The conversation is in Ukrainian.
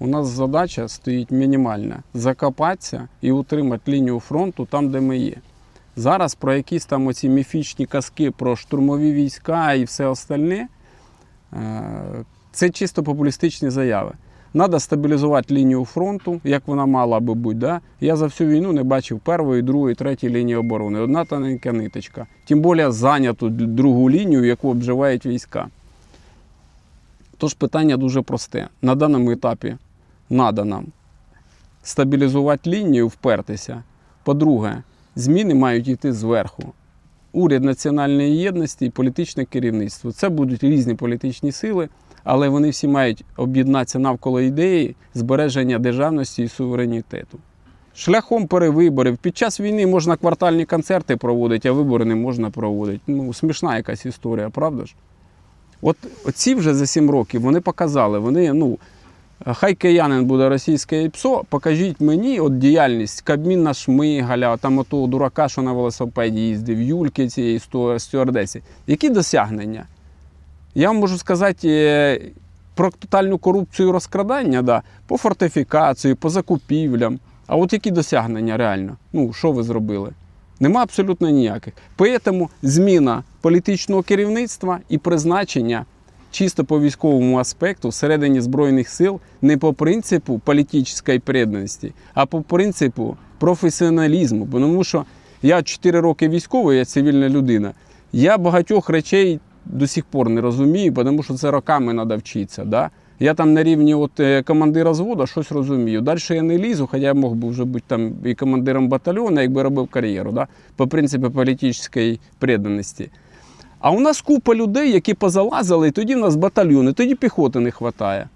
У нас задача стоїть мінімальна закопатися і утримати лінію фронту там, де ми є. Зараз про якісь там оці міфічні казки про штурмові війська і все остальне, е, це чисто популістичні заяви. Треба стабілізувати лінію фронту, як вона мала би бути. Да? Я за всю війну не бачив першої, другої, третьої лінії оборони. Одна тоненька ниточка. Тим більше зайняту другу лінію, яку обживають війська. Тож питання дуже просте. На даному етапі треба нам стабілізувати лінію, впертися. По-друге, зміни мають йти зверху. Уряд національної єдності і політичне керівництво. Це будуть різні політичні сили, але вони всі мають об'єднатися навколо ідеї збереження державності і суверенітету. Шляхом перевиборів. Під час війни можна квартальні концерти проводити, а вибори не можна проводити. Ну, смішна якась історія, правда ж? От ці вже за 7 років вони показали, вони, ну, хай киянин буде російське ПСО, покажіть мені от діяльність Кабміна Шмигаля, там отого дурака, що на велосипеді їздив, Юльки цієї стюардесі. Які досягнення? Я вам можу сказати е, про тотальну корупцію розкрадання, да, по фортифікації, по закупівлям. А от які досягнення реально? Ну, що ви зробили? Нема абсолютно ніяких. Тому зміна політичного керівництва і призначення чисто по військовому аспекту всередині Збройних сил не по принципу політичної преданості, а по принципу професіоналізму. Бо Тому що я 4 роки військовий, я цивільна людина. Я багатьох речей до сих пор не розумію, тому що це роками треба вчитися. Да? Я там на рівні от, е, командира зводу щось розумію. Далі я не лізу, хоча я мог би вже бути там і командиром батальйону, якби робив кар'єру, да? по принципу політичної преданості. А у нас купа людей, які позалазили, і тоді в нас батальйони, тоді піхоти не вистачає.